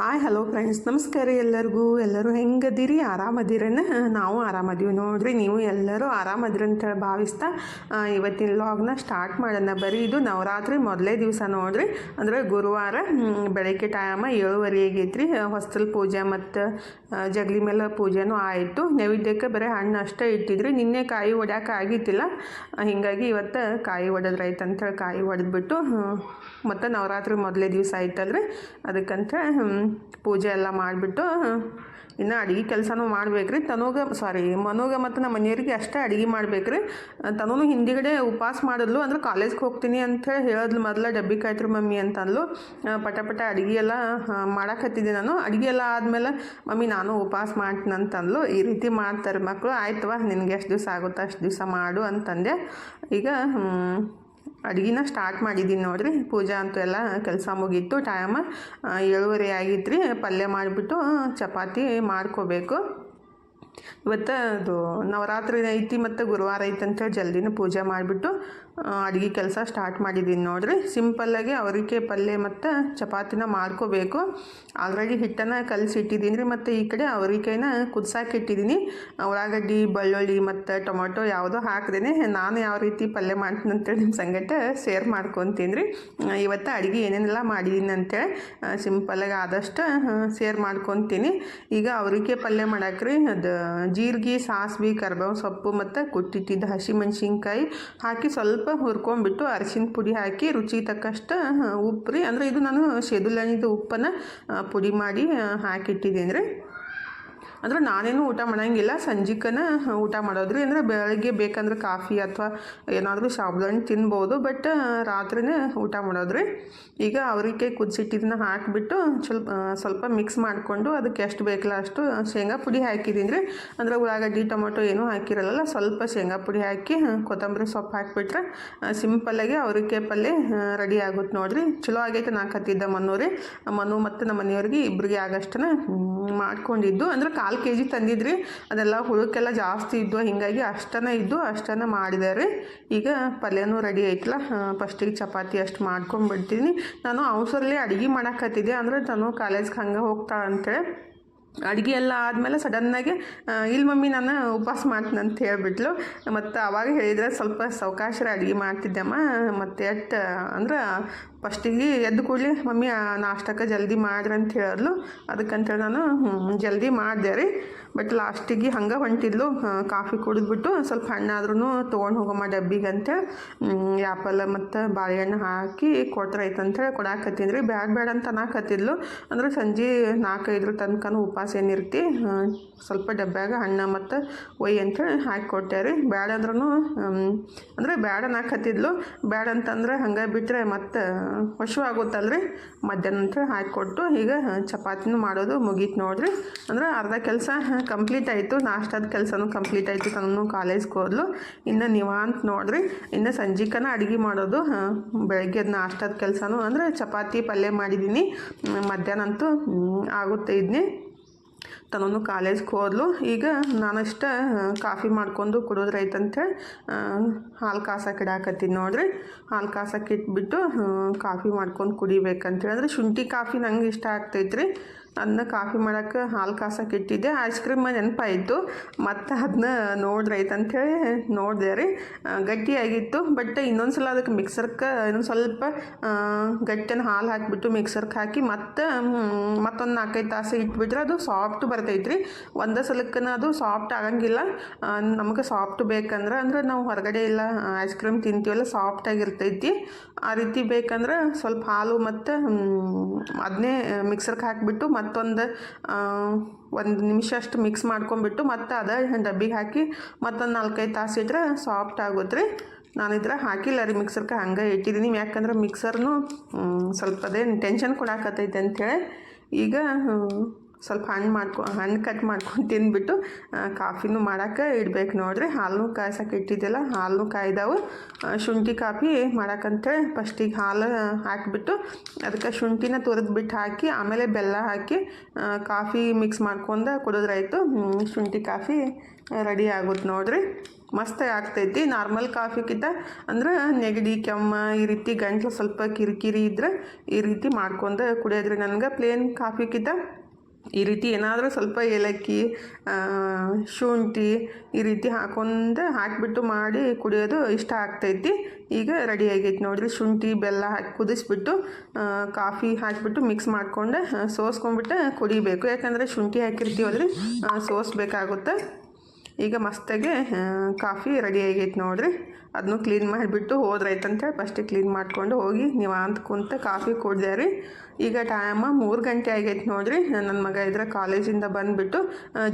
Hi hello friends ನಮಸ್ಕಾರ ಎಲ್ಲರಿಗೂ. ಎಲ್ಲರೂ ಹೆಂಗದಿರಿ? ಆರಾಮದಿರೇನ? ನಾವು ಆರಾಮದೀವಿ. ನೋಡ್ರಿ, ನೀವು ಎಲ್ಲರೂ ಆರಾಮದಿರಿ ಅಂತ ಹೇಳಿ ಭಾವಿಸ್ತಾ ಇವತ್ತಿನ ಲಾಗ್ನ ಸ್ಟಾರ್ಟ್ ಮಾಡೋಣ. ಬರೀ ಇದು ನವರಾತ್ರಿ ಮೊದಲೇ ದಿವಸ ನೋಡ್ರಿ. ಅಂದರೆ ಗುರುವಾರ ಬೆಳಗ್ಗೆ ಟೈಮ ಏಳುವರೆ ಆಗೈತ್ರಿ. ಹೊಸ್ತಲ್ ಪೂಜೆ ಮತ್ತು ಜಗಲಿ ಮೇಲೆ ಪೂಜೆನೂ ಆಯಿತು. ನೈವೇದ್ಯಕ್ಕೆ ಬರೀ ಹಣ್ಣು ಅಷ್ಟೇ ಇಟ್ಟಿದ್ರಿ. ನಿನ್ನೆ ಕಾಯಿ ಒಡ್ಯಾಕೆ ಆಗಿತ್ತಿಲ್ಲ ಹೀಗಾಗಿ ಇವತ್ತು ಕಾಯಿ ಒಡೆದ್ರಾಯ್ತು ಅಂತೇಳಿ ಕಾಯಿ ಒಡೆದ್ಬಿಟ್ಟು ಮತ್ತು ನವರಾತ್ರಿ ಮೊದಲೇ ದಿವಸ ಆಯ್ತಲ್ರಿ. ಅದಕ್ಕಂತ ಪೂಜೆ ಎಲ್ಲ ಮಾಡಿಬಿಟ್ಟು ಇನ್ನು ಅಡುಗೆ ಕೆಲಸನೂ ಮಾಡ್ಬೇಕ್ರಿ. ತನೂಗ ಸಾರಿ ಮನೋಗ ಮತ್ತು ನಮ್ಮ ಮನೆಯವ್ರಿಗೆ ಅಷ್ಟೇ ಅಡುಗೆ ಮಾಡ್ಬೇಕ್ರಿ. ತನೂ ಹಿಂದಿಗಡೆ ಉಪವಾಸ ಮಾಡಿದ್ಲು, ಅಂದ್ರೆ ಕಾಲೇಜ್ಗೆ ಹೋಗ್ತೀನಿ ಅಂತ ಹೇಳಿ ಹೇಳಿದ್ಲು ಮೊದಲ, ಡಬ್ಬಿ ಕಾಯ್ತ್ರಿ ಮಮ್ಮಿ ಅಂತಂದ್ಲು. ಪಟ ಪಟ ಅಡುಗೆ ಎಲ್ಲ ಮಾಡಾಕತ್ತಿದ್ದೆ ನಾನು. ಅಡುಗೆ ಎಲ್ಲ ಆದಮೇಲೆ, ಮಮ್ಮಿ, ನಾನು ಉಪವಾಸ ಮಾಡ್ತೀನಿ ಅಂತಂದ್ಲು. ಈ ರೀತಿ ಮಾಡ್ತಾರೆ ಮಕ್ಕಳು ಆಯ್ತವ ನಿನಗೆ ಎಷ್ಟು ದಿವಸ ಆಗುತ್ತೋ ಅಷ್ಟು ದಿವಸ ಮಾಡು ಅಂತಂದೆ. ಈಗ ಅಡ್ಗಿನ ಸ್ಟಾರ್ಟ್ ಮಾಡಿದ್ದೀನಿ ನೋಡಿರಿ. ಪೂಜಾ ಅಂತೂ ಎಲ್ಲ ಕೆಲಸ ಮುಗೀತು ಟೈಮ್ ಏಳುವರೆ ಆಗಿತ್ತು ರೀ ಪಲ್ಯ ಮಾಡಿಬಿಟ್ಟು ಚಪಾತಿ ಮಾಡ್ಕೋಬೇಕು. ಇವತ್ತು ಅದು ನವರಾತ್ರಿ ಐತಿ ಮತ್ತು ಗುರುವಾರ ಐತಿ ಅಂತೇಳಿ ಜಲ್ದಿನ ಪೂಜೆ ಮಾಡಿಬಿಟ್ಟು ಅಡುಗೆ ಕೆಲಸ ಸ್ಟಾರ್ಟ್ ಮಾಡಿದ್ದೀನಿ ನೋಡಿರಿ. ಸಿಂಪಲ್ಲಾಗಿ ಅವರಿಕೆ ಪಲ್ಯ ಮತ್ತು ಚಪಾತಿನ ಮಾಡ್ಕೋಬೇಕು. ಆಲ್ರೆಡಿ ಹಿಟ್ಟನ್ನು ಕಲಸಿ ಇಟ್ಟಿದ್ದೀನಿ ರೀ ಮತ್ತು ಈ ಕಡೆ ಅವರಿಕಾಯಿನ ಕುದ್ಸಾಕೆ ಇಟ್ಟಿದ್ದೀನಿ ಉಳ್ಳಾಗಡ್ಡಿ, ಬೆಳ್ಳುಳ್ಳಿ ಮತ್ತು ಟೊಮೊಟೊ ಯಾವುದೋ ಹಾಕ್ದೇನೆ ನಾನು ಯಾವ ರೀತಿ ಪಲ್ಯ ಮಾಡ್ತೀನಿ ಅಂತೇಳಿ ನಿಮ್ಮ ಸಂಗಟ ಶೇರ್ ಮಾಡ್ಕೊತೀನಿ ರೀ. ಇವತ್ತು ಅಡುಗೆ ಏನೇನೆಲ್ಲ ಮಾಡಿದ್ದೀನಿ ಅಂತೇಳಿ ಸಿಂಪಲ್ಲಾಗಿ ಆದಷ್ಟು ಶೇರ್ ಮಾಡ್ಕೊತೀನಿ. ಈಗ ಅವರಿಕೆ ಪಲ್ಯ ಮಾಡಾಕ್ರಿ ಅದು ಜೀರಿಗೆ, ಸಾಸ್ವಿ, ಕರ್ಬೇವು ಸೊಪ್ಪು ಮತ್ತು ಕುಟ್ಟಿಟ್ಟಿದ್ದ ಹಸಿಮೆಣ್ಸಿನ್ಕಾಯಿ ಹಾಕಿ ಸ್ವಲ್ಪ ಹುರ್ಕೊಂಡ್ಬಿಟ್ಟು ಅರಿಶಿನ ಪುಡಿ ಹಾಕಿ ರುಚಿ ತಕ್ಕಷ್ಟು ಉಪ್ಪು ರೀ ಅಂದರೆ ಇದು ನಾನು ಶೆದುಲಣಿದ ಉಪ್ಪನ್ನು ಪುಡಿ ಮಾಡಿ ಹಾಕಿಟ್ಟಿದ್ದೀನಿ ರೀ. ಅಂದ್ರೆ ನಾನೇನು ಊಟ ಮಾಡೋಂಗಿಲ್ಲ. ಸಂಜಿಕನ ಊಟ ಮಾಡೋದ್ರಿ. ಅಂದರೆ ಬೆಳಗ್ಗೆ ಬೇಕಂದ್ರೆ ಕಾಫಿ ಅಥವಾ ಏನಾದರೂ ಸಾಬುದಾಣಿ ತಿನ್ಬೋದು. ಬಟ್ ರಾತ್ರಿನೇ ಊಟ ಮಾಡೋದ್ರಿ. ಈಗ ಅವ್ರಿಗೆ ಕುದಿಸಿಟ್ಟಿದ್ದನ್ನ ಹಾಕಿಬಿಟ್ಟು ಸ್ವಲ್ಪ ಸ್ವಲ್ಪ ಮಿಕ್ಸ್ ಮಾಡಿಕೊಂಡು ಅದಕ್ಕೆ ಎಷ್ಟು ಬೇಕಲ್ಲ ಅಷ್ಟು ಶೇಂಗಾ ಪುಡಿ ಹಾಕಿದ್ದೀನಿ ರೀ ಅಂದರೆ ಉಳ್ಳಾಗಡ್ಡಿ, ಟೊಮೊಟೊ ಏನೂ ಹಾಕಿರಲ್ಲ ಸ್ವಲ್ಪ ಶೇಂಗಾ ಪುಡಿ ಹಾಕಿ ಕೊತ್ತಂಬರಿ ಸೊಪ್ಪು ಹಾಕಿಬಿಟ್ರೆ ಸಿಂಪಲ್ಲಾಗಿ ಅವ್ರಿಗೆ ಪಲ್ಯ ರೆಡಿ ಆಗುತ್ತೆ ನೋಡಿರಿ. ಚಲೋ ಆಗೈತೆ ನಾ ಹತ್ತಿದ್ದ ಮನೂರಿ ಮನು ಮತ್ತು ನಮ್ಮ ಮನೆಯವ್ರಿಗೆ ಇಬ್ಬರಿಗೆ ಆಗಷ್ಟನ ಮಾಡ್ಕೊಂಡಿದ್ದು. ಅಂದ್ರೆ ಕಾಲು ಕೆ ಜಿ ತಂದಿದ್ರಿ. ಅದೆಲ್ಲ ಹುಳಕ್ಕೆಲ್ಲ ಜಾಸ್ತಿ ಇದ್ದು, ಹಿಂಗಾಗಿ ಅಷ್ಟನೇ ಇದ್ದು, ಅಷ್ಟನ ರೀ ಈಗ ಪಲ್ಯನೂ ರೆಡಿ ಆಯ್ತಲ್ಲ ಫಸ್ಟಿಗೆ ಚಪಾತಿ ಅಷ್ಟು ಮಾಡ್ಕೊಂಡ್ಬಿಡ್ತೀನಿ ನಾನು ಅವಸರಲ್ಲಿ ಅಡುಗೆ ಮಾಡಾಕತ್ತಿದ್ದೆ. ಅಂದರೆ ನಾನು ಕಾಲೇಜ್ಗೆ ಹಂಗೆ ಹೋಗ್ತಾಳೆ ಅಂತೇಳಿ. ಅಡುಗೆ ಎಲ್ಲ ಆದಮೇಲೆ ಸಡನ್ನಾಗಿ ಇಲ್ಲಿ ಮಮ್ಮಿ, ನಾನು ಉಪವಾಸ ಮಾಡ್ತೀನಿ ಅಂತ ಹೇಳಿಬಿಟ್ಲು. ಮತ್ತು ಅವಾಗ ಹೇಳಿದ್ರೆ ಸ್ವಲ್ಪ ಸಾವಕಾಶರ ಅಡುಗೆ ಮಾಡ್ತಿದ್ದೆಮ್ಮ. ಮತ್ತು ಎಟ್ ಅಂದ್ರೆ ಫಸ್ಟಿಗೆ ಎದ್ದು ಕೂಡಲೇ, ಮಮ್ಮಿ ನಾಷ್ಟಕ್ಕೆ ಜಲ್ದಿ ಮಾಡ್ರಿ ಅಂತ ಹೇಳಿದ್ಲು. ಅದಕ್ಕಂತೇಳಿ ನಾನು ಜಲ್ದಿ ಮಾಡಿದೆ ರೀ. ಬಟ್ ಲಾಸ್ಟಿಗೆ ಹಂಗೆ ಹೊಂಟಿದ್ಲು. ಕಾಫಿ ಕುಡಿದ್ಬಿಟ್ಟು ಸ್ವಲ್ಪ ಹಣ್ಣಾದ್ರೂ ತೊಗೊಂಡು ಹೋಗಮ್ಮ ಡಬ್ಬಿಗೆ ಅಂತೇಳಿ ಆ್ಯಪಲ್ ಮತ್ತು ಬಾಳೆಹಣ್ಣು ಹಾಕಿ ಕೊಟ್ರೆ ಅಂತೇಳಿ ಕೊಡಾಕತ್ತೀನಿ ರೀ. ಬ್ಯಾಡ ಬೇಡ ಅಂತ ಅನ್ನಕತ್ತಿದ್ಲು. ಅಂದ್ರೆ ಸಂಜೆ ನಾಲ್ಕೈದ್ರ ತನಕನೂ ಉಪವಾಸ ಏನಿರ್ತಿ ಸ್ವಲ್ಪ ಡಬ್ಬ್ಯಾಗ ಹಣ್ಣು ಮತ್ತು ಒಯ್ ಅಂತೇಳಿ ಹಾಕಿ ಕೊಟ್ಟೆ ರೀ. ಬ್ಯಾಡ ಅಂದ್ರೂ ಅಂದರೆ ಬ್ಯಾಡ ನಾಕತ್ತಿದ್ಲು ಬ್ಯಾಡ ಅಂತಂದ್ರೆ ಹಂಗೆ ಬಿಟ್ಟರೆ ಮತ್ತು ಆಗುತ್ತಲ್ರಿ ಮಧ್ಯಾಹ್ನ ನಂತರ ಹಾಕಿಕೊಟ್ಟು ಈಗ ಚಪಾತಿನೂ ಮಾಡೋದು ಮುಗೀತು ನೋಡ್ರಿ. ಅಂದ್ರೆ ಅರ್ಧ ಕೆಲಸ ಕಂಪ್ಲೀಟ್ ಆಯಿತು. ನಾಷ್ಟದ ಕೆಲಸನೂ ಕಂಪ್ಲೀಟ್ ಆಯಿತು. ತನ್ನೂ ಕಾಲೇಜ್ಗೆ ಹೋದ್ಲು. ಇನ್ನು ನಿವಾಂತ ನೋಡ್ರಿ. ಇನ್ನು ಸಂಜಿಕನ ಅಡುಗೆ ಮಾಡೋದು ಬೆಳಗ್ಗೆ ನಾಷ್ಟದ ಕೆಲಸನೂ, ಅಂದರೆ ಚಪಾತಿ ಪಲ್ಯ ಮಾಡಿದ್ದೀನಿ ಮಧ್ಯಾಹ್ನ ಅಂತೂ ಆಗುತ್ತೆ ಇದನ್ನೇ ತನೂ ಕಾಲೇಜ್ಗೆ ಹೋದ್ಲು. ಈಗ ನಾನಷ್ಟ ಕಾಫಿ ಮಾಡ್ಕೊಂಡು ಕುಡಿದ್ರೈತಂತೇಳಿ ಹಾಲು ಕಾಸಕ್ಕೆ ಇಡಾಕತ್ತೀನಿ ನೋಡ್ರಿ. ಹಾಲು ಕಾಸಕ್ಕೆ ಇಟ್ಬಿಟ್ಟು ಕಾಫಿ ಮಾಡ್ಕೊಂಡು ಕುಡಿಬೇಕಂತೇಳಿ ಅಂದ್ರೆ ಶುಂಠಿ ಕಾಫಿ ನಂಗೆ ಇಷ್ಟ ಆಗ್ತೈತ್ರಿ. ಅದನ್ನ ಕಾಫಿ ಮಾಡೋಕ್ಕೆ ಹಾಲು ಕಾಸಕ್ಕೆ ಇಟ್ಟಿದ್ದೆ. ಐಸ್ ಕ್ರೀಮ್ ನೆನಪಾಯಿತು. ಮತ್ತು ಅದನ್ನ ನೋಡ್ರೈತೆ ಅಂಥೇಳಿ ನೋಡಿದೆ ರೀ. ಗಟ್ಟಿಯಾಗಿತ್ತು. ಬಟ್ ಇನ್ನೊಂದು ಸಲ ಅದಕ್ಕೆ ಮಿಕ್ಸರ್ಗೆ ಇನ್ನೊಂದು ಸ್ವಲ್ಪ ಗಟ್ಟಿನ ಹಾಲು ಹಾಕಿಬಿಟ್ಟು ಮಿಕ್ಸರ್ಗೆ ಹಾಕಿ ಮತ್ತು ಮತ್ತೊಂದು ನಾಲ್ಕೈದು ತಾಸು ಇಟ್ಬಿಟ್ರೆ ಅದು ಸಾಫ್ಟ್ ಬರ್ತೈತ್ರಿ ಒಂದೇ ಸಲಕ್ಕನ ಅದು ಸಾಫ್ಟ್ ಆಗಂಗಿಲ್ಲ. ನಮಗೆ ಸಾಫ್ಟ್ ಬೇಕಂದ್ರೆ, ಅಂದ್ರೆ ನಾವು ಹೊರಗಡೆ ಎಲ್ಲ ಐಸ್ ಕ್ರೀಮ್ ತಿಂತೀವಲ್ಲ ಸಾಫ್ಟಾಗಿರ್ತೈತಿ ಆ ರೀತಿ ಬೇಕಂದ್ರೆ ಸ್ವಲ್ಪ ಹಾಲು ಮತ್ತು ಅದನ್ನೇ ಮಿಕ್ಸರ್ಗೆ ಹಾಕಿಬಿಟ್ಟು ಮತ್ತೊಂದು ಒಂದು ನಿಮಿಷ ಅಷ್ಟು ಮಿಕ್ಸ್ ಮಾಡ್ಕೊಂಬಿಟ್ಟು ಮತ್ತು ಅದ ಡಬ್ಬಿಗೆ ಹಾಕಿ ಮತ್ತೊಂದು ನಾಲ್ಕೈದು ತಾಸು ಇಟ್ಟರೆ ಸಾಫ್ಟ್ ಆಗುತ್ತೆ ರೀ ನಾನು ಇದ್ರ ಹಾಕಿಲ್ಲ ರೀ ಮಿಕ್ಸರ್ಗೆ ಹಂಗೆ ಇಟ್ಟಿದ್ದೀನಿ ಯಾಕಂದ್ರೆ ಮಿಕ್ಸರ್ನು ಸ್ವಲ್ಪ ಅದೇನು ಟೆನ್ಷನ್ ಕೊಡಾಕತ್ತೈತೆ ಅಂಥೇಳಿ ಈಗ ಸ್ವಲ್ಪ ಹಣ್ಣು ಮಾಡ್ಕೊ, ಹಣ್ಣು ಕಟ್ ಮಾಡ್ಕೊಂಡು ತಿಂದ್ಬಿಟ್ಟು ಕಾಫಿನೂ ಮಾಡೋಕ್ಕೆ ಇಡ್ಬೇಕು ನೋಡ್ರಿ. ಹಾಲು ಕಾಯ್ಸೋಕೆ ಇಟ್ಟಿದ್ದೆಲ್ಲ ಹಾಲು ಕಾಯ್ದವು. ಶುಂಠಿ ಕಾಫಿ ಮಾಡಕ್ಕಂತೇಳಿ ಫಸ್ಟಿಗೆ ಹಾಲು ಹಾಕಿಬಿಟ್ಟು ಅದಕ್ಕೆ ಶುಂಠಿನ ತುರಿದ್ಬಿಟ್ಟು ಹಾಕಿ, ಆಮೇಲೆ ಬೆಲ್ಲ ಹಾಕಿ ಕಾಫಿ ಮಿಕ್ಸ್ ಮಾಡ್ಕೊಂಡು ಕುಡಿದ್ರಾಯ್ತು. ಶುಂಠಿ ಕಾಫಿ ರೆಡಿ ಆಗುತ್ತೆ ನೋಡ್ರಿ. ಮಸ್ತ್ ಆಗ್ತೈತಿ. ನಾರ್ಮಲ್ ಕಾಫಿಗಿಂತ ಅಂದ್ರೆ ನೆಗಡಿ, ಕೆಮ್ಮ ಈ ರೀತಿ ಗಂಟ್ಲು ಸ್ವಲ್ಪ ಕಿರಿಕಿರಿ ಇದ್ರೆ ಈ ರೀತಿ ಮಾಡ್ಕೊಂಡು ಕುಡಿಯೋದ್ರಿ. ನನಗೆ ಪ್ಲೇನ್ ಕಾಫಿಗಿಂತ ಈ ರೀತಿ ಏನಾದರೂ ಸ್ವಲ್ಪ ಏಲಕ್ಕಿ ಶುಂಠಿ ಈ ರೀತಿ ಹಾಕೊಂಡು ಹಾಕಿಬಿಟ್ಟು ಮಾಡಿ ಕುಡಿಯೋದು ಇಷ್ಟ ಆಗ್ತೈತಿ. ಈಗ ರೆಡಿ ಆಗೈತಿ ನೋಡಿರಿ. ಶುಂಠಿ, ಬೆಲ್ಲ ಹಾಕಿ ಕುದಿಸ್ಬಿಟ್ಟು ಕಾಫಿ ಹಾಕಿಬಿಟ್ಟು ಮಿಕ್ಸ್ ಮಾಡ್ಕೊಂಡು ಸೋಸ್ಕೊಂಡ್ಬಿಟ್ಟು ಕುಡಿಬೇಕು. ಯಾಕಂದರೆ ಶುಂಠಿ ಹಾಕಿರ್ತೀವಲ್ರಿ ಸೋಸ್ಬೇಕಾಗುತ್ತೆ. ಈಗ ಮಸ್ತಾಗೆ ಕಾಫಿ ರೆಡಿ ಆಗೈತೆ ನೋಡ್ರಿ. ಅದನ್ನು ಕ್ಲೀನ್ ಮಾಡಿಬಿಟ್ಟು ಹೋದ್ರೈತಂತೇಳಿ ಫಸ್ಟಿಗೆ ಕ್ಲೀನ್ ಮಾಡ್ಕೊಂಡು ಹೋಗಿ ನೀವು ಅಂತ ಕುಂತ ಕಾಫಿ ಕುಡ್ದೆ ರೀ ಈಗ ಟೈಮ ಮೂರು ಗಂಟೆ ಆಗೈತೆ ನೋಡ್ರಿ. ನನ್ನ ಮಗ ಇದ್ರೆ ಕಾಲೇಜಿಂದ ಬಂದುಬಿಟ್ಟು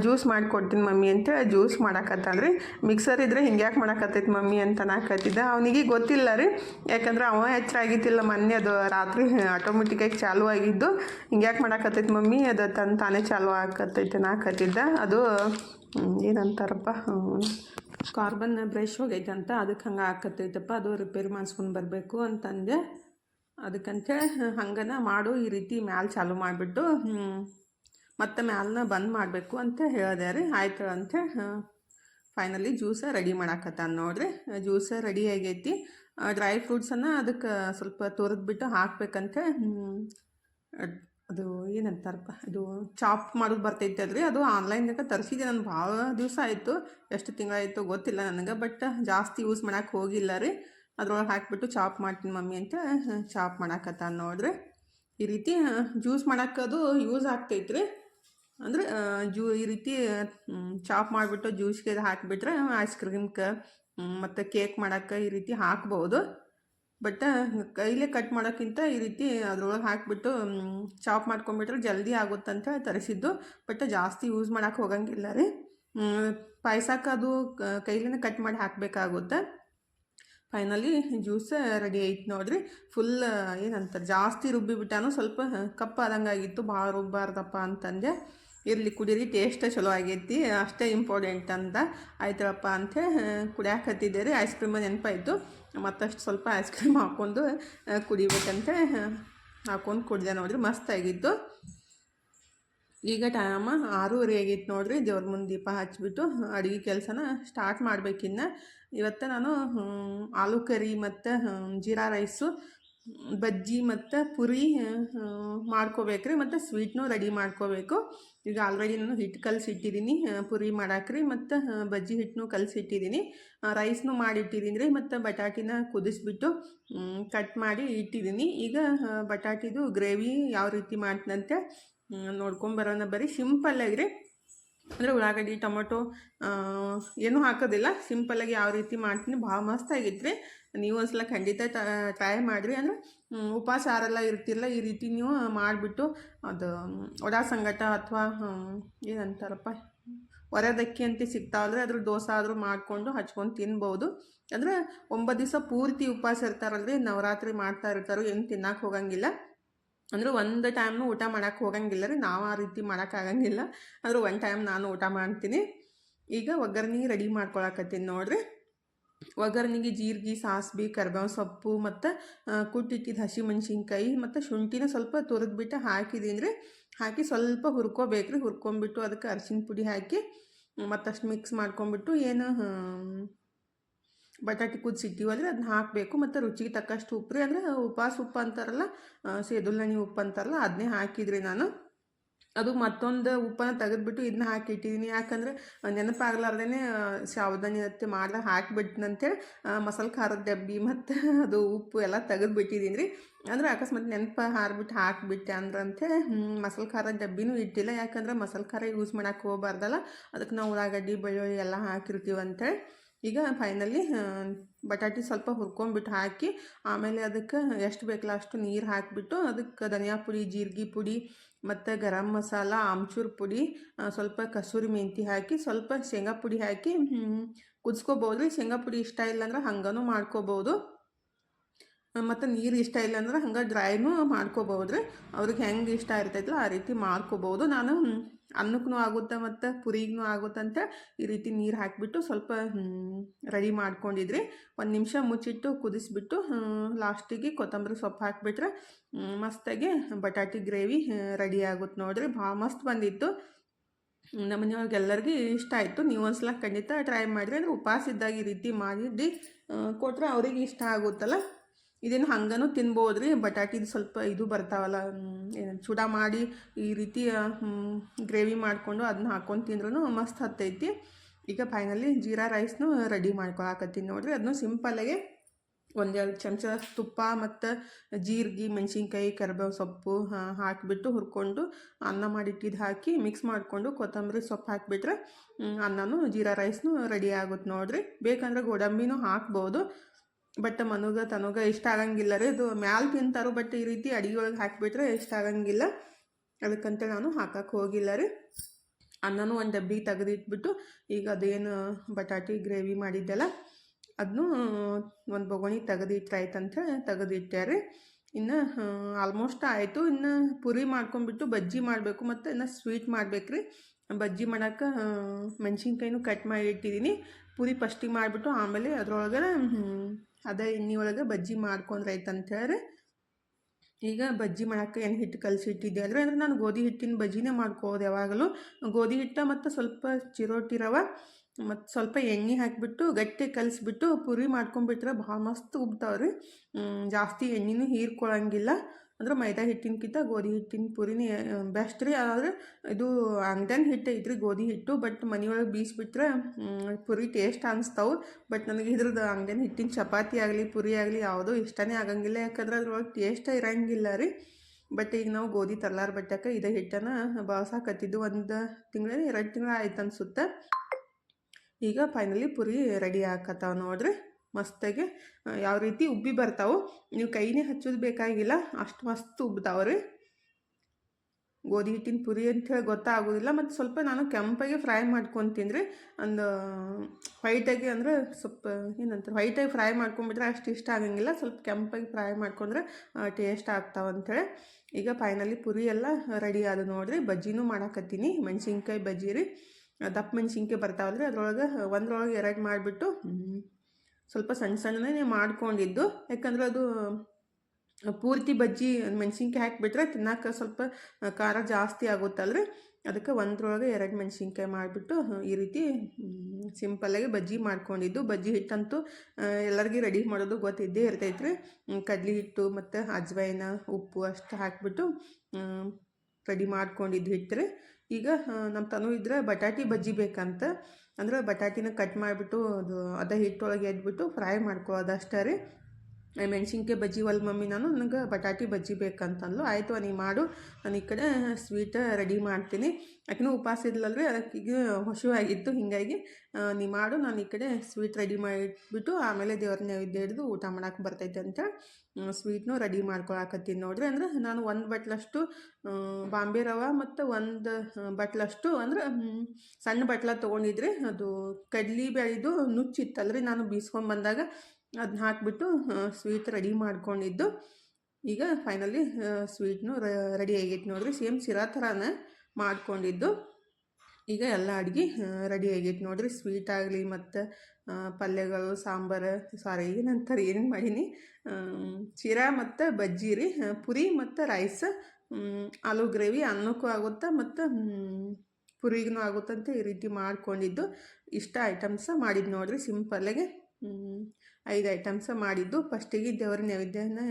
ಜ್ಯೂಸ್ ಮಾಡಿಕೊಡ್ತೀನಿ ಮಮ್ಮಿ ಅಂತ ಜ್ಯೂಸ್ ಮಾಡಾಕತ್ತಾನ್ರಿ. ಮಿಕ್ಸರ್ ಇದ್ರೆ ಹಿಂಗ್ಯಾಕೆ ಮಾಡಾಕತ್ತೈತೆ ಮಮ್ಮಿ ಅಂತ ನಾಕತ್ತಿದ್ದೆ ಅವನಿಗೆ ಗೊತ್ತಿಲ್ಲ ರೀ. ಯಾಕಂದ್ರೆ ಅವ ಎಚ್ಚರಾಗಿದ್ದಿಲ್ಲ ಮೊನ್ನೆ, ಅದು ರಾತ್ರಿ ಆಟೋಮೆಟಿಕಾಗಿ ಚಾಲು ಆಗಿದ್ದು. ಹಿಂಗ್ಯಾಕೆ ಮಾಡಾಕತ್ತೈತೆ ಮಮ್ಮಿ, ಅದು ತನ್ನ ತಾನೇ ಚಾಲು ಆಕತ್ತೈತೆ ನಾಕತ್ತಿದ್ದೆ ಅದು ಏನಂತಾರಪ್ಪ ಕಾರ್ಬನ್ ಬ್ರಷ್ ಹೋಗೈತಂತ ಅದಕ್ಕೆ ಹಂಗೆ ಹಾಕತ್ತೈತಪ್ಪ, ಅದು ರಿಪೇರಿ ಮಾಡಿಸ್ಕೊಂಡು ಬರಬೇಕು ಅಂತಂದೆ. ಅದಕ್ಕಂತೇಳಿ, ಹಂಗನ ಮಾಡು, ಈ ರೀತಿ ಮ್ಯಾಲೆ ಚಾಲೂ ಮಾಡಿಬಿಟ್ಟು ಮತ್ತೆ ಮ್ಯಾಲನ್ನ ಬಂದ್ ಮಾಡಬೇಕು ಅಂತ ಹೇಳಿದೆ ರೀ. ಆಯ್ತು ಅಂತೇಳಿ ಫೈನಲಿ ಜ್ಯೂಸ ರೆಡಿ ಮಾಡಾಕತ್ತಾನ ನೋಡ್ರಿ. ಜ್ಯೂಸ ರೆಡಿ ಆಗೈತಿ. ಡ್ರೈ ಫ್ರೂಟ್ಸನ್ನು ಅದಕ್ಕೆ ಸ್ವಲ್ಪ ತುರಿದ್ಬಿಟ್ಟು ಹಾಕ್ಬೇಕಂತ ಅದ್- ಏನಂತಾರಪ್ಪ ಇದು ಚಾಪ್ ಮಾಡೋದು ಬರ್ತೈತೆ ಅಲ್ರಿ, ಅದು ಆನ್ಲೈನ್ದಾಗ ತರಿಸಿದೆ ನಾನು, ಭಾಳ ದಿವಸ ಆಯಿತು, ಎಷ್ಟು ತಿಂಗಳಾಯಿತು ಗೊತ್ತಿಲ್ಲ ನನಗೆ ಬಟ್ ಜಾಸ್ತಿ ಯೂಸ್ ಮಾಡಕ್ಕೆ ಹೋಗಿಲ್ಲ ರೀ. ಅದ್ರೊಳಗೆ ಹಾಕಿಬಿಟ್ಟು ಚಾಪ್ ಮಾಡ್ತೀನಿ ಮಮ್ಮಿ ಅಂತ ಚಾಪ್ ಮಾಡಾಕತ್ತಾನ ನೋಡ್ರಿ. ಈ ರೀತಿ ಜ್ಯೂಸ್ ಮಾಡಕ್ಕೆ ಅದು ಯೂಸ್ ರೀ. ಅಂದರೆ ಜ್ಯೂ ಈ ರೀತಿ ಚಾಪ್ ಮಾಡಿಬಿಟ್ಟು ಜ್ಯೂಸ್ಗೆ ಹಾಕಿಬಿಟ್ರೆ ಐಸ್ ಕ್ರೀಮ್ಗೆ ಮತ್ತು ಕೇಕ್ ಮಾಡೋಕ್ಕೆ ಈ ರೀತಿ ಹಾಕ್ಬೋದು. ಬಟ್ ಕೈಲೇ ಕಟ್ ಮಾಡೋಕ್ಕಿಂತ ಈ ರೀತಿ ಅದ್ರೊಳಗೆ ಹಾಕಿಬಿಟ್ಟು ಚಾಪ್ ಮಾಡ್ಕೊಂಬಿಟ್ರೆ ಜಲ್ದಿ ಆಗುತ್ತೆ ಅಂತ ಹೇಳಿ ತರಿಸಿದ್ದು. ಬಟ್, ಜಾಸ್ತಿ ಯೂಸ್ ಮಾಡೋಕೆ ಹೋಗಂಗಿಲ್ಲ ರೀ. ಪಾಯಸಕ್ಕೆ ಅದು ಕೈಲೇ ಕಟ್ ಮಾಡಿ ಹಾಕಬೇಕಾಗುತ್ತೆ. ಫೈನಲಿ ಜ್ಯೂಸ್ ರೆಡಿ ಆಯ್ತು ನೋಡಿರಿ. ಫುಲ್ ಏನಂತಾರೆ, ಜಾಸ್ತಿ ರುಬ್ಬಿಬಿಟ್ಟಾನು ಸ್ವಲ್ಪ ಕಪ್ಪು ಆದಂಗೆ ಆಗಿತ್ತು ಭಾಳ ರುಬ್ಬಾರ್ದಪ್ಪ ಅಂತಂದೆ. ಇರಲಿ ಕುಡೀರಿ ಟೇಸ್ಟ್ ಚಲೋ ಆಗೈತಿ. ಅಷ್ಟೇ ಇಂಪಾರ್ಟೆಂಟ್ ಅಂತ. ಆಯ್ತಪ್ಪ ಅಂತ ಕುಡಿಯಾಕತ್ತಿದ್ದೆ ರೀ. ಐಸ್ ಕ್ರೀಮ್ ನೆನಪಾಯಿತು. ಮತ್ತಷ್ಟು ಸ್ವಲ್ಪ ಐಸ್ ಕ್ರೀಮ್ ಹಾಕ್ಕೊಂಡು ಕುಡಿಬೇಕಂತೆ ಹಾಕ್ಕೊಂಡು ಕುಡಿದೆ ನೋಡ್ರಿ ಮಸ್ತಾಗಿತ್ತು ಈಗ ಟೈಮ ಆರೂವರೆ ಆಗಿತ್ತು ನೋಡ್ರಿ, ದೇವ್ರ ಮುಂದೆ ದೀಪ ಹಚ್ಚಿಬಿಟ್ಟು ಅಡುಗೆ ಕೆಲಸನ ಸ್ಟಾರ್ಟ್ ಮಾಡಬೇಕಿನ್ನ. ಇವತ್ತು ನಾನು ಆಲೂ ಕರಿ ಮತ್ತು ಜೀರಾ ರೈಸು ಬಜ್ಜಿ ಮತ್ತು ಪುರಿ ಮಾಡ್ಕೋಬೇಕ್ರಿ. ಮತ್ತು ಸ್ವೀಟ್ನೂ ರೆಡಿ ಮಾಡ್ಕೋಬೇಕು. ಈಗ ಆಲ್ರೆಡಿ ನಾನು ಹಿಟ್ಟು ಕಲಸಿಟ್ಟಿದ್ದೀನಿ ಪುರಿ ಮಾಡಾಕ್ರಿ. ಮತ್ತು ಬಜ್ಜಿ ಹಿಟ್ಟನ್ನು ಕಲಸಿಟ್ಟಿದ್ದೀನಿ ರೈಸ್ನು ಮಾಡಿಟ್ಟಿದ್ದೀನಿ ರೀ ಮತ್ತು ಬಟಾಟಿನ ಕುದಿಸ್ಬಿಟ್ಟು ಕಟ್ ಮಾಡಿ ಇಟ್ಟಿದ್ದೀನಿ ಈಗ ಬಟಾಟಿದು ಗ್ರೇವಿ ಯಾವ ರೀತಿ ಮಾಡ್ತೀನಂತೆ ನೋಡ್ಕೊಂಬರೋಣ ಬರೀ. ಸಿಂಪಲ್ಲಾಗಿ ರೀ. ಅಂದರೆ ಉಳ್ಳಾಗಡ್ಡಿ, ಟೊಮೊಟೊ ಏನೂ ಹಾಕೋದಿಲ್ಲ. ಸಿಂಪಲಾಗಿ ಯಾವ ರೀತಿ ಮಾಡ್ತೀನಿ. ಭಾಳ ಮಸ್ತ್ ಆಗಿದ್ರೆ ರೀ ನೀವು ಒಂದ್ಸಲ ಖಂಡಿತ ಟ್ರೈ ಮಾಡಿರಿ. ಅಂದರೆ ಉಪವಾಸ ಯಾರೆಲ್ಲ ಇರ್ತಿರಲ್ಲ, ಈ ರೀತಿ ನೀವು ಮಾಡಿಬಿಟ್ಟು ಅದು ಒಡಾ ಸಂಗಟ ಅಥವಾ ಏನಂತಾರಪ್ಪ ಹೊರದಕ್ಕಿ ಅಂತ ಸಿಗ್ತಾವಲ್ಲ ಅದ್ರ ದೋಸೆ ಆದರೂ ಮಾಡಿಕೊಂಡು ಹಚ್ಕೊಂಡು ತಿನ್ಬೋದು. ಅಂದರೆ ಒಂಬತ್ತು ದಿವಸ ಪೂರ್ತಿ ಉಪವಾಸ ಇರ್ತಾರಲ್ರಿ. ನವರಾತ್ರಿ ಮಾಡ್ತಾ ಇರ್ತಾರೋ, ಏನು ತಿನ್ನಕ್ಕೆ ಹೋಗಂಗಿಲ್ಲ. ಅಂದ್ರೆ ಒಂದು ಟೈಮ್ನು ಊಟ ಮಾಡೋಕ್ಕೆ ಹೋಗಂಗಿಲ್ಲ ರೀ ನಾವು ಆ ರೀತಿ ಮಾಡೋಕ್ಕಾಗಂಗಿಲ್ಲ ಅಂದ್ರೆ ಒಂದು ಟೈಮ್ ನಾನು ಊಟ ಮಾಡ್ತೀನಿ. ಈಗ ಒಗ್ಗರಣೆ ರೆಡಿ ಮಾಡ್ಕೊಳಕತ್ತೀನಿ ನೋಡಿರಿ. ಒಗ್ಗರಣೆಗೆ ಜೀರಿಗೆ ಸಾಸ್ಬಿ ಕರ್ಬೇವು ಸೊಪ್ಪು ಮತ್ತು ಕುಟ್ಟಿಟ್ಟಿದ್ದು ಹಸಿಮೆಣ್ಸಿನ್ಕಾಯಿ ಮತ್ತು ಶುಂಠಿನ ಸ್ವಲ್ಪ ತುರಿದ್ಬಿಟ್ಟು ಹಾಕಿದ್ದೀನಿ ರೀ ಹಾಕಿ ಸ್ವಲ್ಪ ಹುರ್ಕೋಬೇಕು ರೀ ಹುರ್ಕೊಂಬಿಟ್ಟು ಅದಕ್ಕೆ ಅರಿಶಿನ ಪುಡಿ ಹಾಕಿ ಮತ್ತಷ್ಟು ಮಿಕ್ಸ್ ಮಾಡ್ಕೊಂಬಿಟ್ಟು ಏನು ಹ್ಮ್, ಕುದಿಸಿಟ್ಟಿವಿ ಅಂದರೆ ಅದನ್ನ ಹಾಕಬೇಕು ಮತ್ತು ರುಚಿಗೆ ತಕ್ಕಷ್ಟು ಉಪ್ಪು ರೀ. ಅಂದರೆ ಉಪ್ವಾಸ ಉಪ್ಪು ಅಂತಾರಲ್ಲ ಸೇದುಲ್ನಣಿ ಉಪ್ಪು ಅಂತಾರಲ್ಲ ಅದನ್ನೇ ಹಾಕಿದ್ರಿ ನಾನು. ಅದು ಮತ್ತೊಂದು ಉಪ್ಪನ್ನು ತೆಗೆದುಬಿಟ್ಟು ಇದನ್ನ ಹಾಕಿಟ್ಟಿದ್ದೀನಿ ಯಾಕಂದರೆ ನೆನಪಾಗಲಾರ್ದೇ ಸಾವಧಾನಿ ಅತ್ತೆ ಮಾಡ್ದಾಗ ಹಾಕಿಬಿಟ್ಟಿನಂತೇಳಿ ಮಸಾಲೆ ಖಾರದ ಡಬ್ಬಿ ಮತ್ತು ಅದು ಉಪ್ಪು ಎಲ್ಲ ತೆಗೆದುಬಿಟ್ಟಿದ್ದೀನಿ ರೀ. ಅಂದರೆ ಅಕಸ್ಮಾತ್ ನೆನಪು ಹಾರ್ಬಿಟ್ಟು ಹಾಕಿಬಿಟ್ಟೆ ಅಂದ್ರಂತೆ ಮಸಾಲೆ ಖಾರದ ಡಬ್ಬಿನೂ ಇಟ್ಟಿಲ್ಲ. ಯಾಕಂದ್ರೆ ಮಸಾಲೆ ಖಾರ ಯೂಸ್ ಮಾಡೋಕೆ ಹೋಗಬಾರ್ದಲ್ಲ ಅದಕ್ಕೆ ನಾವು ಉಳ್ಳಾಗಡ್ಡಿ ಬೆಳ್ಳುಳ್ಳಿ ಎಲ್ಲ ಹಾಕಿರ್ತೀವಿ ಅಂತೇಳಿ ಈಗ ಫೈನಲಿ ಬಟಾಟಿ ಸ್ವಲ್ಪ ಹುರ್ಕೊಂಬಿಟ್ಟು ಹಾಕಿ, ಆಮೇಲೆ ಅದಕ್ಕೆ ಎಷ್ಟು ಬೇಕಲ್ಲ ಅಷ್ಟು ನೀರು ಹಾಕಿಬಿಟ್ಟು ಅದಕ್ಕೆ ಧನಿಯಾ ಪುಡಿ, ಜೀರಿಗೆ ಪುಡಿ, ಮತ್ತು ಗರಂ ಮಸಾಲ, ಆಮ್ಚೂರು ಪುಡಿ ಸ್ವಲ್ಪ ಕಸೂರಿ ಮೆಂತಿ ಹಾಕಿ, ಸ್ವಲ್ಪ ಶೇಂಗಾ ಪುಡಿ ಹಾಕಿ ಕುದಿಸ್ಕೋಬೋದು. ಶೇಂಗಾ ಪುಡಿ ಇಷ್ಟ ಇಲ್ಲ ಅಂದ್ರೆ ಹಂಗನೂ ಮಾಡ್ಕೋಬೋದು. ಮತ್ತು ನೀರು ಇಷ್ಟ ಇಲ್ಲ ಅಂದ್ರೆ ಹಂಗೆ ಡ್ರೈನೂ ಮಾಡ್ಕೋಬೋದು ರೀ ಅವ್ರಿಗೆ ಹೆಂಗೆ ಇಷ್ಟ ಇರ್ತೈತಲ್ಲ ಆ ರೀತಿ ಮಾಡ್ಕೋಬೋದು ನಾನು ಅನ್ನಕ್ಕೂ ಆಗುತ್ತೆ ಮತ್ತು ಪುರಿಗೂ ಆಗುತ್ತೆ ಅಂತ ಈ ರೀತಿ ನೀರು ಹಾಕಿಬಿಟ್ಟು ಸ್ವಲ್ಪ ರೆಡಿ ಮಾಡ್ಕೊಂಡಿದ್ರಿ. ಒಂದು ನಿಮಿಷ ಮುಚ್ಚಿಟ್ಟು ಕುದಿಸ್ಬಿಟ್ಟು ಲಾಸ್ಟಿಗೆ ಕೊತ್ತಂಬರಿ ಸೊಪ್ಪು ಹಾಕಿಬಿಟ್ರೆ ಮಸ್ತಾಗಿ ಬಟಾಟಿ ಗ್ರೇವಿ ರೆಡಿ ಆಗುತ್ತೆ ನೋಡ್ರಿ. ಭಾಳ ಮಸ್ತ್ ಬಂದಿತ್ತು. ನಮ್ಮ ಮನೆಯೊಳಗೆ ಎಲ್ಲರಿಗೂ ಇಷ್ಟ ಆಯಿತು. ನೀವು ಒಂದ್ಸಲ ಖಂಡಿತ ಟ್ರೈ ಮಾಡಿರಿ. ಅಂದರೆ ಉಪವಾಸ ಇದ್ದಾಗ ಈ ರೀತಿ ಮಾಡಿದ್ದು ಕೊಟ್ಟರೆ ಅವ್ರಿಗೆ ಇಷ್ಟ ಆಗುತ್ತಲ್ಲ. ಇದೇನು ಹಂಗನೂ ತಿನ್ಬೋದು ರೀ, ಬಟಾಟಿದು ಸ್ವಲ್ಪ ಇದು ಬರ್ತಾವಲ್ಲ ಏನು ಚೂಡ ಮಾಡಿ ಈ ರೀತಿ ಗ್ರೇವಿ ಮಾಡಿಕೊಂಡು ಅದನ್ನ ಹಾಕ್ಕೊಂಡು ತಿಂದ್ರೂ ಮಸ್ತ್ ಹತ್ತೈತಿ. ಈಗ ಫೈನಲಿ ಜೀರಾ ರೈಸ್ನು ರೆಡಿ ಮಾಡ್ಕೊಳಕತ್ತೀನಿ ನೋಡಿರಿ. ಅದನ್ನು ಸಿಂಪಲ್ಲಾಗೆ ಒಂದೆರಡು ಚಮಚ ತುಪ್ಪ ಮತ್ತು ಜೀರಿಗೆ, ಮೆಣಸಿನ್ಕಾಯಿ, ಕರಿಬೇವು ಸೊಪ್ಪು ಹಾಕಿಬಿಟ್ಟು ಹುರ್ಕೊಂಡು ಅನ್ನ ಮಾಡಿಟ್ಟಿದ್ದು ಹಾಕಿ ಮಿಕ್ಸ್ ಮಾಡಿಕೊಂಡು ಕೊತ್ತಂಬರಿ ಸೊಪ್ಪು ಹಾಕಿಬಿಟ್ರೆ ಅನ್ನನೂ ಜೀರಾ ರೈಸ್ನು ರೆಡಿ ಆಗುತ್ತೆ ನೋಡಿರಿ. ಬೇಕಂದ್ರೆ ಗೋಡಂಬಿನೂ ಹಾಕ್ಬೋದು. ಬಟ್ ಮನಗ ತನಗ ಇಷ್ಟ ಆಗಂಗಿಲ್ಲ ರೀ. ಇದು ಮ್ಯಾಲ್ ತಿಂತಾರೋ ಬಟ್ ಈ ರೀತಿ ಅಡುಗೆ ಒಳಗೆ ಹಾಕಿಬಿಟ್ರೆ ಇಷ್ಟ ಆಗಂಗಿಲ್ಲ. ಅದಕ್ಕಂತೇಳಿ ನಾನು ಹಾಕಕ್ಕೆ ಹೋಗಿಲ್ಲ ರೀ. ಅನ್ನನೂ ಒಂದು ಡಬ್ಬಿಗೆ ತೆಗೆದಿಟ್ಬಿಟ್ಟು ಈಗ ಅದೇನು ಬಟಾಟಿ ಗ್ರೇವಿ ಮಾಡಿದ್ದೆಲ್ಲ ಅದನ್ನು ಒಂದು ಬೊಗಣಿ ತೆಗೆದಿಟ್ಟಾರೆ ರೀ. ಇನ್ನು ಆಲ್ಮೋಸ್ಟ್ ಆಯಿತು. ಇನ್ನು ಪುರಿ ಮಾಡ್ಕೊಂಡ್ಬಿಟ್ಟು ಬಜ್ಜಿ ಮಾಡಬೇಕು ಮತ್ತು ಇನ್ನು ಸ್ವೀಟ್ ಮಾಡ್ಬೇಕು ರೀ. ಬಜ್ಜಿ ಮಾಡೋಕ್ಕೆ ಮೆಣಸಿನ್ಕಾಯಿನೂ ಕಟ್ ಮಾಡಿ ಇಟ್ಟಿದ್ದೀನಿ ಪುರಿ ಫಸ್ಟಿಗೆ ಮಾಡಿಬಿಟ್ಟು ಆಮೇಲೆ ಅದ್ರೊಳಗೆ ಅದೇ ಎಣ್ಣೆ ಒಳಗೆ ಬಜ್ಜಿ ಮಾಡ್ಕೊಂಡ್ರೆ ಆಯ್ತು ಹೇಳಿ ಈಗ ಬಜ್ಜಿ ಮಾಡೋಕ್ಕೆ ಏನು ಹಿಟ್ಟು ಕಲಸಿಟ್ಟಿದ್ದೆ ಅಂದರೆ ಅಂದರೆ ನಾನು ಗೋಧಿ ಹಿಟ್ಟಿನ ಬಜ್ಜಿನೇ ಮಾಡ್ಕೋದು ಯಾವಾಗಲೂ. ಗೋಧಿ ಹಿಟ್ಟ ಮತ್ತು ಸ್ವಲ್ಪ ಚಿರೋಟಿ ರವೆ ಮತ್ತು ಸ್ವಲ್ಪ ಎಣ್ಣೆ ಹಾಕಿಬಿಟ್ಟು ಗಟ್ಟಿ ಕಲಸಿಬಿಟ್ಟು ಪುರಿ ಮಾಡ್ಕೊಂಬಿಟ್ರೆ ಭಾಳ ಮಸ್ತ್ ಉಬ್ತಾವ್ರಿ. ಜಾಸ್ತಿ ಎಣ್ಣೆನೂ ಹೀರ್ಕೊಳಂಗಿಲ್ಲ. ಅಂದ್ರೆ ಮೈದಾ ಹಿಟ್ಟಿನಕ್ಕಿಂತ ಗೋಧಿ ಹಿಟ್ಟಿನ ಪುರಿನೇ ಬೆಸ್ಟ್ ರೀ. ಆದರೆ ಇದು ಅಂಗಡಿನ ಹಿಟ್ಟು ಐತ್ರಿ ಗೋಧಿ ಹಿಟ್ಟು ಬಟ್ ಮನೆಯೊಳಗೆ ಬೀಸ್ಬಿಟ್ರೆ ಪುರಿ ಟೇಸ್ಟ್ ಅನಿಸ್ತಾವೆ. ಬಟ್ ನನಗೆ ಇದ್ರದ್ದು ಅಂಗಡಿನ ಹಿಟ್ಟಿನ ಚಪಾತಿ ಆಗಲಿ, ಪುರಿ ಆಗಲಿ ಯಾವುದೂ ಇಷ್ಟನೇ ಆಗಂಗಿಲ್ಲ. ಯಾಕಂದ್ರೆ ಅದ್ರೊಳಗೆ ಟೇಸ್ಟ್ ಇರಂಗಿಲ್ಲ ರೀ. ಬಟ್ ಈಗ ನಾವು ಗೋಧಿ ತಲ್ಲಾರ ಬಟ್ಟಕ್ಕೆ ಇದೇ ಹಿಟ್ಟನ್ನು ಬಳಸಾಕತ್ತಿದ್ದು ಒಂದು ತಿಂಗಳೇ, ಎರಡು ತಿಂಗಳು ಆಯ್ತು ಅನ್ಸುತ್ತೆ. ಈಗ ಫೈನಲಿ ಪುರಿ ರೆಡಿ ಆಗತ್ತಾವ ನೋಡ್ರಿ. ಮಸ್ತಾಗಿ ಯಾವ ರೀತಿ ಉಬ್ಬಿ ಬರ್ತಾವೆ, ನೀವು ಕೈನೇ ಹಚ್ಚೋದು ಬೇಕಾಗಿಲ್ಲ, ಅಷ್ಟು ಮಸ್ತ್ ಉಬ್ತಾವೆ ರೀ. ಗೋಧಿ ಹಿಟ್ಟಿನ ಪುರಿ ಹೇಳಿ ಗೊತ್ತಾಗೋದಿಲ್ಲ ಮತ್ತು ಸ್ವಲ್ಪ ನಾನು ಕೆಂಪಾಗಿ ಫ್ರೈ ಮಾಡ್ಕೊಂಡು ರೀ ಒಂದು ವೈಟಾಗಿ ಅಂದರೆ ಸ್ವಲ್ಪ, ಏನಂತಾರೆ ವೈಟಾಗಿ ಫ್ರೈ ಮಾಡ್ಕೊಂಬಿಟ್ರೆ ಅಷ್ಟು ಇಷ್ಟ ಆಗಂಗಿಲ್ಲ, ಸ್ವಲ್ಪ ಕೆಂಪಾಗಿ ಫ್ರೈ ಮಾಡ್ಕೊಂಡ್ರೆ ಟೇಸ್ಟ್ ಆಗ್ತಾವಂಥೇಳಿ ಈಗ ಫೈನಲಿ ಪುರಿ ಎಲ್ಲ ರೆಡಿ ಆದ ನೋಡಿರಿ, ಬಜ್ಜಿನೂ ಮಾಡಾಕತ್ತೀನಿ, ಮೆಣಸಿನ್ಕಾಯಿ ಬಜ್ಜಿ ರೀ ದಪ್ಪ ಮೆಣಸಿನ್ಕಾಯಿ ಬರ್ತಾವಲ್ರಿ, ಅದರೊಳಗೆ ಒಂದ್ರೊಳಗೆ ಎರಡು ಮಾಡಿಬಿಟ್ಟು ಸ್ವಲ್ಪ ಸಣ್ಣ ಸಣ್ಣನೇ ಮಾಡ್ಕೊಂಡಿದ್ದು. ಯಾಕಂದ್ರೆ ಅದು ಪೂರ್ತಿ ಬಜ್ಜಿ, ಮೆಣಸಿನ್ಕಾಯಿ ಹಾಕಿಬಿಟ್ರೆ ತಿನ್ನೋಕೆ ಸ್ವಲ್ಪ ಖಾರ ಜಾಸ್ತಿ ಆಗುತ್ತಲ್ರಿ. ಅದಕ್ಕೆ ಒಂದ್ರೊಳಗೆ ಎರಡು ಮೆಣಸಿನ್ಕಾಯಿ ಮಾಡಿಬಿಟ್ಟು, ಈ ರೀತಿ ಸಿಂಪಲ್ಲಾಗಿ ಬಜ್ಜಿ ಮಾಡ್ಕೊಂಡಿದ್ದು. ಬಜ್ಜಿ ಹಿಟ್ಟಂತೂ ಎಲ್ಲರಿಗೂ ರೆಡಿ ಮಾಡೋದು ಗೊತ್ತಿದ್ದೇ ಇರ್ತೈತ್ರಿ. ಕಡ್ಲಿ ಹಿಟ್ಟು ಮತ್ತು ಅಜ್ವೈನ ಉಪ್ಪು ಅಷ್ಟು ಹಾಕಿಬಿಟ್ಟು ರೆಡಿ ಮಾಡ್ಕೊಂಡಿದ್ದು ಇಟ್ಟರೆ ಈಗ ನಮ್ಮ ತನು ಇದ್ರೆ ಬಟಾಟಿ ಬಜ್ಜಿ ಬೇಕಂತ. ಅಂದ್ರೆ ಬಟಾಟಿನ ಕಟ್ ಮಾಡಿಬಿಟ್ಟು ಅದು ಅದ ಹಿಟ್ಟೊಳಗೆ ಎದ್ಬಿಟ್ಟು ಫ್ರೈ ಮಾಡ್ಕೊಳ್ಳೋದು ಅಷ್ಟೇ ರೀ. ಮೆಣಸಿನ್ಕಾಯಿ ಬಜ್ಜಿ ಒಲ್ ಮಮ್ಮಿ ನಾನು, ನನಗೆ ಬಟಾಟಿ ಬಜ್ಜಿ ಬೇಕಂತಂದ್ಲು. ಆಯಿತು, ನೀ ಮಾಡು. ನಾನು ಈ ಕಡೆ ಸ್ವೀಟ್ ರೆಡಿ ಮಾಡ್ತೀನಿ. ಆಕಿನೂ ಉಪವಾಸ ಇದ್ಲಲ್ರಿ ಅದಕ್ಕೆ ಹಸಿವಾಗಿತ್ತು ಹೀಗಾಗಿ ನೀ ಮಾಡು. ನಾನು ಈ ಕಡೆ ಸ್ವೀಟ್ ರೆಡಿ ಮಾಡಿಬಿಟ್ಟು, ಆಮೇಲೆ ದೇವ್ರ ನೈವೇದ್ಯ ಹಿಡಿದು ಊಟ ಮಾಡೋಕೆ ಬರ್ತೈತೆ ಅಂತ ಸ್ವೀಟ್ನು ರೆಡಿ ಮಾಡ್ಕೊಳಕತ್ತೀನಿ. ನೋಡ್ರಿ, ಅಂದ್ರೆ ನಾನು ಒಂದು ಬಟ್ಲಷ್ಟು ಬಾಂಬೆ ರವ ಮತ್ತು ಒಂದು ಬಟ್ಲಷ್ಟು, ಅಂದ್ರೆ ಸಣ್ಣ ಬಟ್ಲ ತೊಗೊಂಡಿದ್ರಿ. ಅದು ಕಡ್ಲಿ ಬೆಳೆದು ನುಚ್ಚಿತ್ತಲ್ರಿ ನಾನು ಬೀಸ್ಕೊಂಡು ಬಂದಾಗ ಅದನ್ನ ಹಾಕಿಬಿಟ್ಟು ಸ್ವೀಟ್ ರೆಡಿ ಮಾಡ್ಕೊಂಡಿದ್ದು. ಈಗ ಫೈನಲಿ ಸ್ವೀಟ್ನು ರೆಡಿ ಆಗೈತೆ ನೋಡಿರಿ. ಸೇಮ್ ಸಿರಾ ಥರನೇ ಮಾಡ್ಕೊಂಡಿದ್ದು. ಈಗ ಎಲ್ಲ ಅಡುಗೆ ರೆಡಿ ಆಗೈತೆ ನೋಡಿರಿ. ಸ್ವೀಟ್ ಆಗಲಿ ಮತ್ತು ಪಲ್ಯಗಳು, ಸಾಂಬಾರು ಸಾರಿ ಏನಂತಾರೆ ಏನೇನು ಮಾಡೀನಿ. ಶಿರಾ ಮತ್ತು ಬಜ್ಜಿ ರೀ. ಪುರಿ ಮತ್ತು ರೈಸ್ ಆಲೂ ಗ್ರೇವಿ ಅನ್ನಕ್ಕೂ ಆಗುತ್ತೆ ಮತ್ತು ಪುರಿಗೂ ಆಗುತ್ತಂತ ಈ ರೀತಿ ಮಾಡ್ಕೊಂಡಿದ್ದು. ಇಷ್ಟ ಐಟಮ್ಸ ಮಾಡಿದ್ದು ನೋಡಿರಿ ಸಿಂಪಲ್ಲಾಗೆ ಐದು ಐಟಮ್ಸ ಮಾಡಿದ್ದು. ಫಸ್ಟಿಗೆ ದೇವರ ನೈವೇದ್ಯನ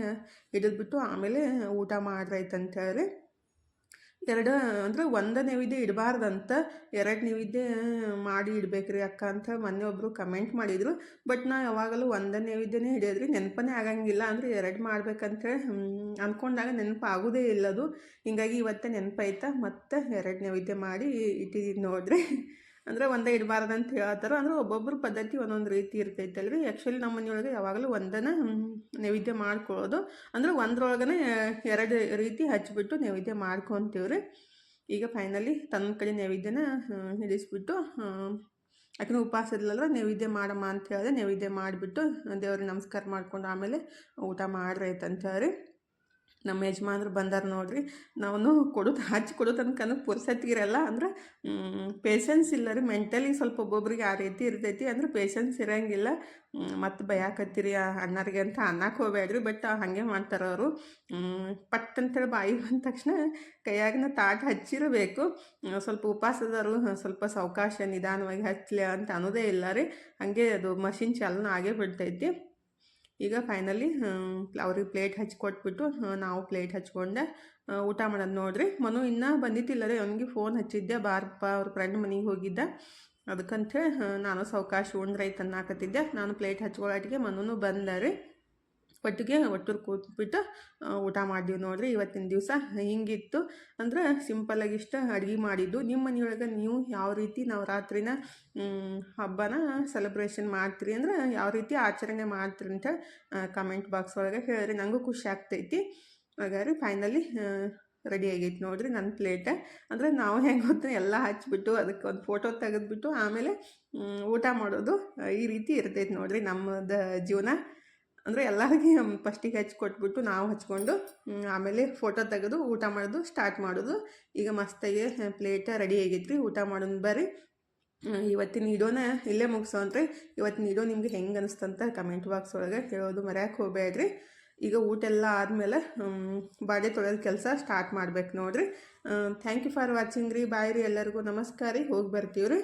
ಇಡಿದ್ಬಿಟ್ಟು ಆಮೇಲೆ ಊಟ ಮಾಡ್ರೈತಂತ ಹೇಳಿ ಎರಡು ಅಂದರೆ ಒಂದು ನೈವೇದ್ಯ ಇಡಬಾರ್ದಂತ ಎರಡು ನೈವೇದ್ಯ ಮಾಡಿ ಇಡಬೇಕ್ರಿ ಅಕ್ಕ ಅಂತ ಮೊನ್ನೆ ಒಬ್ಬರು ಕಮೆಂಟ್ ಮಾಡಿದರು. ಬಟ್ ನಾ ಯಾವಾಗಲೂ ಒಂದು ನೈವೇದ್ಯನೇ ಹಿಡಿಯೋದ್ರಿ ನೆನಪನೇ ಆಗಂಗಿಲ್ಲ. ಅಂದರೆ ಎರಡು ಮಾಡ್ಬೇಕಂತೇಳಿ ಅಂದ್ಕೊಂಡಾಗ ನೆನಪು ಆಗೋದೇ ಇಲ್ಲದು ಹಿಂಗಾಗಿ ಇವತ್ತೇ ನೆನಪಾಯ್ತಾ? ಮತ್ತು ಎರಡು ನೈವೇದ್ಯ ಮಾಡಿ ಇಟ್ಟಿದ್ದೀನಿ ನೋಡ್ರಿ. ಅಂದರೆ ಒಂದೇ ಇಡಬಾರ್ದಂತ ಹೇಳ್ತಾರೆ, ಅಂದ್ರೆ ಒಬ್ಬೊಬ್ಬರು ಪದ್ಧತಿ ಒಂದೊಂದು ರೀತಿ ಇರ್ತೈತಲ್ಲ ರೀ ಆ್ಯಕ್ಚುಲಿ ನಮ್ಮ ಮನೆಯೊಳಗೆ ಯಾವಾಗಲೂ ಒಂದನ್ನು ನೈವೇದ್ಯ ಮಾಡ್ಕೊಳ್ಳೋದು. ಅಂದ್ರೆ ಒಂದ್ರೊಳಗನೆ ಎರಡು ರೀತಿ ಹಚ್ಚಿಬಿಟ್ಟು ನೈವೇದ್ಯ ಮಾಡ್ಕೊತೀವಿ ರೀ ಈಗ ಫೈನಲಿ ತನ್ನ ಕಡೆ ನೈವೇದ್ಯನ ಹಿಡಿಸ್ಬಿಟ್ಟು ಯಾಕಂದ್ರೆ ಉಪವಾಸ ಇರಲಿಲ್ಲ ನೈವೇದ್ಯ ಮಾಡಮ್ಮ ಅಂತ ಹೇಳಿದೆ ನೈವೇದ್ಯ ಮಾಡಿಬಿಟ್ಟು ದೇವ್ರಿಗೆ ನಮಸ್ಕಾರ ಮಾಡ್ಕೊಂಡು ಆಮೇಲೆ ಊಟ ಮಾಡ್ರೈತಂತ ಅಂತ ಹೇಳಿ ನಮ್ಮ ಯಜಮಾನ್ರು ಬಂದಾರ ನೋಡ್ರಿ. ನಾವು ಕೊಡೋದು ಹಚ್ಚಿ ಕೊಡೋ ತನಕ ಪುರ್ಸತ್ತಿರಲ್ಲ ಅಂದ್ರೆ ಪೇಷನ್ಸ್ ಇಲ್ಲ ರೀ. ಮೆಂಟಲಿ ಸ್ವಲ್ಪ ಒಬ್ಬೊಬ್ರಿಗೆ ಆ ರೀತಿ ಇರ್ತೈತಿ. ಅಂದ್ರೆ ಪೇಷನ್ಸ್ ಇರೋಂಗಿಲ್ಲ. ಮತ್ತು ಬಯಾಕತ್ತೀರಿ ಅಣ್ಣರಿಗೆ ಅಂತ ಅನ್ನಕ್ಕೆ ಹೋಗ್ಬೇಡ್ರಿ. ಬಟ್ ಹಾಗೆ ಮಾಡ್ತಾರೆ ಅವರು. ಪಟ್ ಅಂತೇಳಿ ಬಾಯಿ ಬಂದ ತಕ್ಷಣ ಕೈಯಾಗಿನ ತಾಟ ಹಚ್ಚಿರಬೇಕು. ಸ್ವಲ್ಪ ಉಪವಾಸದವರು ಸ್ವಲ್ಪ ಸಾವಕಾಶ ನಿಧಾನವಾಗಿ ಹಚ್ಚಲಿ ಅಂತ ಅನ್ನೋದೇ ಇಲ್ಲ ರೀ. ಹಾಗೆ ಅದು ಮಷಿನ್ ಚಾಲನ ಆಗೇ ಬಿಡ್ತೈತಿ. ಈಗ ಫೈನಲಿ ಅವ್ರಿಗೆ ಪ್ಲೇಟ್ ಹಚ್ಕೊಟ್ಬಿಟ್ಟು ನಾವು ಪ್ಲೇಟ್ ಹಚ್ಕೊಂಡೆ. ಊಟ ಮಾಡೋದು ನೋಡ್ರಿ. ಮನು ಇನ್ನೂ ಬಂದಿತ್ತಿಲ್ಲ ರೀ ಅವನಿಗೆ ಫೋನ್ ಹಚ್ಚಿದ್ದೆ. ಬಾರಪ್ಪ ಅವ್ರ ಫ್ರೆಂಡ್ ಮನೆಗೆ ಹೋಗಿದ್ದೆ. ಅದಕ್ಕಂತೇಳಿ ನಾನು ಸಾವಕಾಶ ಉಂಡ್ರೈತೆ ಅನ್ನಕತ್ತಿದ್ದೆ ನಾನು ಪ್ಲೇಟ್ ಹಚ್ಕೊಳ್ಳೋಟಿಗೆ ಮನೂ ಬಂದ ರೀ. ಒಟ್ಟಿಗೆ ಒಟ್ಟೂರು ಕೂತ್ಬಿಟ್ಟು ಊಟ ಮಾಡಿದ್ವಿ ನೋಡಿರಿ ಇವತ್ತಿನ ದಿವಸ. ಹಿಂಗಿತ್ತು. ಅಂದ್ರೆ ಸಿಂಪಲಾಗಿ ಇಷ್ಟ ಅಡುಗೆ ಮಾಡಿದ್ದು. ನಿಮ್ಮ ಮನೆಯೊಳಗೆ ನೀವು ಯಾವ ರೀತಿ ನವರಾತ್ರಿನ ಹಬ್ಬನ ಸೆಲೆಬ್ರೇಷನ್ ಮಾಡ್ತೀರಿ? ಅಂದ್ರೆ ಯಾವ ರೀತಿ ಆಚರಣೆ ಮಾಡ್ತೀರಿ ಅಂತ ಕಮೆಂಟ್ ಬಾಕ್ಸ್ ಒಳಗೆ ಹೇಳಿರಿ. ನನಗೂ ಖುಷಿ ಆಗ್ತೈತಿ. ಹಾಗಾದ್ರೆ ಫೈನಲಿ ರೆಡಿ ಆಗೈತೆ ನೋಡಿರಿ ನನ್ನ ಪ್ಲೇಟ್ ಅಂದರೆ ನಾವು ಹೆಂಗೆ ಗೊತ್ತು ಎಲ್ಲ ಹಚ್ಬಿಟ್ಟು ಅದಕ್ಕೆ ಒಂದು ಫೋಟೋ ತೆಗೆದ್ಬಿಟ್ಟು ಆಮೇಲೆ ಊಟ ಮಾಡೋದು ಈ ರೀತಿ ಇರ್ತೈತೆ ನೋಡಿರಿ ನಮ್ಮದು ಜೀವನ. ಅಂದರೆ ಎಲ್ಲರಿಗೆ ಫಸ್ಟಿಗೆ ಹಚ್ಚಿ ಕೊಟ್ಬಿಟ್ಟು ನಾವು ಹಚ್ಕೊಂಡು ಆಮೇಲೆ ಫೋಟೋ ತೆಗೆದು ಊಟ ಮಾಡೋದು ಸ್ಟಾರ್ಟ್ ಮಾಡೋದು. ಈಗ ಮಸ್ತಾಗಿ ಪ್ಲೇಟ ರೆಡಿ ಆಗೈತ್ರಿ, ಊಟ ಮಾಡೋದು ಬರ್ರಿ. ಇವತ್ತಿನ ಇಡೋನ ಇಲ್ಲೇ ಮುಗಿಸೋನ್ರಿ ಇವತ್ತಿನ ಇಡೋ ನಿಮ್ಗೆ ಹೆಂಗೆ ಅನಿಸ್ತಂತ ಕಮೆಂಟ್ ಬಾಕ್ಸ್ ಒಳಗೆ ಹೇಳೋದು ಮರ್ಯಾಕೆ ಹೋಗ್ಬೇಡ್ರಿ. ಈಗ ಊಟ ಎಲ್ಲ ಆದಮೇಲೆ ಬಾಡಿ ತೊಳೆಯೋದು ಕೆಲಸ ಸ್ಟಾರ್ಟ್ ಮಾಡ್ಬೇಕು ನೋಡಿರಿ. ಥ್ಯಾಂಕ್ ಯು ಫಾರ್ ವಾಚಿಂಗ್ ರೀ. ಬಾಯ್ ರೀ ಎಲ್ಲರಿಗೂ. ನಮಸ್ಕಾರ ರೀ. ಹೋಗಿ ಬರ್ತೀವಿ ರೀ